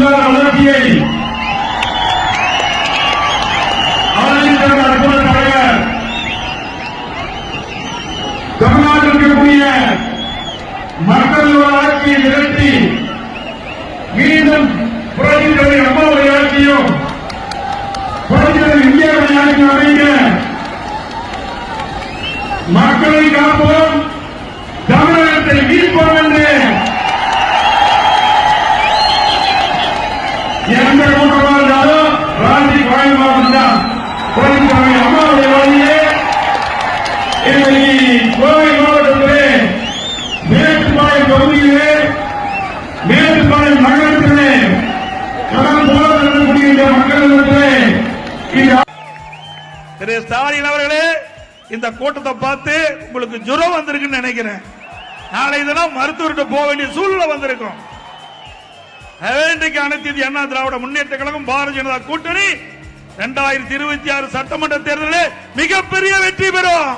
இல்லாத வளர்ச்சியை ஆளுகின்ற அற்புத தலைவர் தமிழ்நாட்டில் இருக்கக்கூடிய மக்களோட ஆட்சியை நிறுத்தி மீண்டும் புரட்சித்தலை அம்மாவுடைய ஆட்சியும் புரட்சித்தலை இந்தியாவுடைய ஆட்சியும் அமைங்க மக்களை காப்போம். தமிழகத்தை மீட்போம். எந்த கூட்டமாக இருந்தாலும் ராஜி கோயில் மாவட்டம் தான் புரட்சித்தலை அம்மாவுடைய வழியே இன்றைக்கு கோவை மாவட்டத்திலே மேட்டுப்பாளையம் தொகுதியிலே மேட்டுப்பாளையம் நகரத்திலே கடன் போல மக்களிடத்திலே இந்த திரு ஸ்டாலின் அவர்களே இந்த கூட்டத்தை பார்த்து உங்களுக்கு ஜுரம் வந்திருக்குன்னு நினைக்கிறேன். நாளை தினம் மருத்துவர்கிட்ட போக வேண்டிய சூழ்நிலை வந்திருக்கும். இன்றைக்கு அனைத்து இந்திய அண்ணா திராவிட முன்னேற்ற கழகம் பாரதிய ஜனதா கூட்டணி. இரண்டாயிரத்தி இருபத்தி ஆறு சட்டமன்ற தேர்தலில் மிகப்பெரிய வெற்றி பெறும்.